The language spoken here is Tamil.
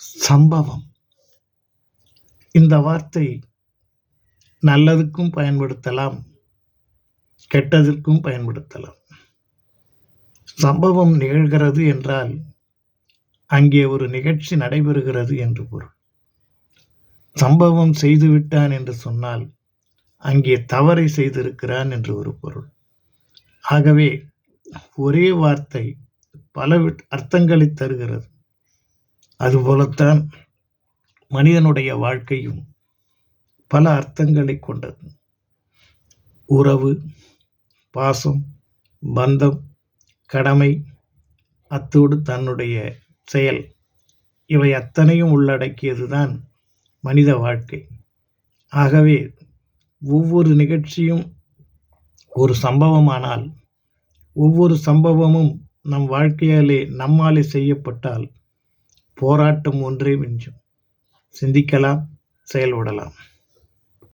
சம்பவம். இந்த வார்த்தை நல்லதுக்கும் பயன்படுத்தலாம் கெட்டதற்கும் பயன்படுத்தலாம். சம்பவம் நிகழ்கிறது என்றால் அங்கே ஒரு நிகழ்ச்சி நடைபெறுகிறது என்று பொருள். சம்பவம் செய்துவிட்டான் என்று சொன்னால் அங்கே தவறை செய்திருக்கிறான் என்று ஒரு பொருள். ஆகவே ஒரே வார்த்தை பல அர்த்தங்களை தருகிறது. அதுபோலத்தான் மனிதனுடைய வாழ்க்கையும் பல அர்த்தங்களை கொண்டது. உறவு பாசம் பந்தம் கடமை அத்தோடு தன்னுடைய செயல் இவை அத்தனையும் உள்ளடக்கியதுதான் மனித வாழ்க்கை. ஆகவே ஒவ்வொரு நிகழ்ச்சியும் ஒரு சம்பவமானால் ஒவ்வொரு சம்பவமும் நம் வாழ்க்கையாலே நம்மாலே செய்யப்பட்டால் போராட்டம் ஒன்றே மிஞ்சும். சிந்திக்கலாம் செயல்படலாம்.